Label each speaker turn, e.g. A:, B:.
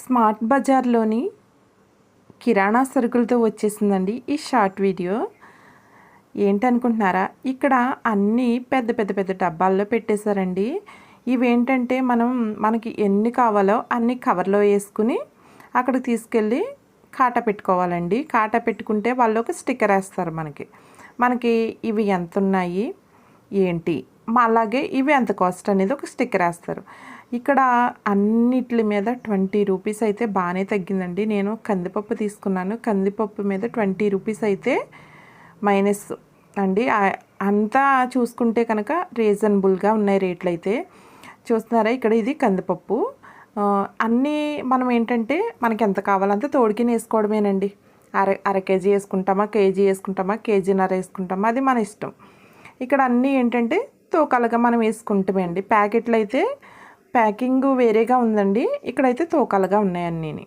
A: Smart బజార్లోని కిరాణా సరుకులతో వచ్చేసిందండి ఈ short video. ఏంటనుకుంటున్నారా? ఇక్కడ అన్నీ పెద్ద పెద్ద పెద్ద డబ్బాల్లో పెట్టేశారండి. ఇవేంటంటే మనం మనకి ఎన్ని కావాలో అన్ని కవర్లో వేసుకుని అక్కడికి తీసుకెళ్ళి కాటా పెట్టుకోవాలండి. కాటా పెట్టుకుంటే వాళ్ళు ఒక స్టిక్కర్ వేస్తారు మనకి. మనకి ఇవి ఎంత ఉన్నాయి ఏంటి? అలాగే ఇవి ఎంత కాస్ట్ అనేది ఒక స్టిక్కర్ వేస్తారు. ఇక్కడ అన్నిటి మీద ట్వంటీ రూపీస్ అయితే బాగానే తగ్గిందండి. నేను కందిపప్పు తీసుకున్నాను. కందిపప్పు మీద ట్వంటీ రూపీస్ అయితే మైనస్ అండి. అంతా చూసుకుంటే కనుక రీజనబుల్గా ఉన్నాయి రేట్లు అయితే. చూస్తున్నారా ఇక్కడ ఇది కందిపప్పు. అన్నీ మనం ఏంటంటే మనకి ఎంత కావాలంత తోడుకిని వేసుకోవడమేనండి. అర అర కేజీ వేసుకుంటామా కేజీ వేసుకుంటామా కేజీన్నర వేసుకుంటామా అది మన ఇష్టం. ఇక్కడ అన్నీ ఏంటంటే తోకాలుగా మనం వేసుకుంటామండి ప్యాకెట్లు అయితే ప్యాకింగ్ వేరేగా ఉందండి. ఇక్కడైతే తోకాలుగా ఉన్నాయి అన్నీని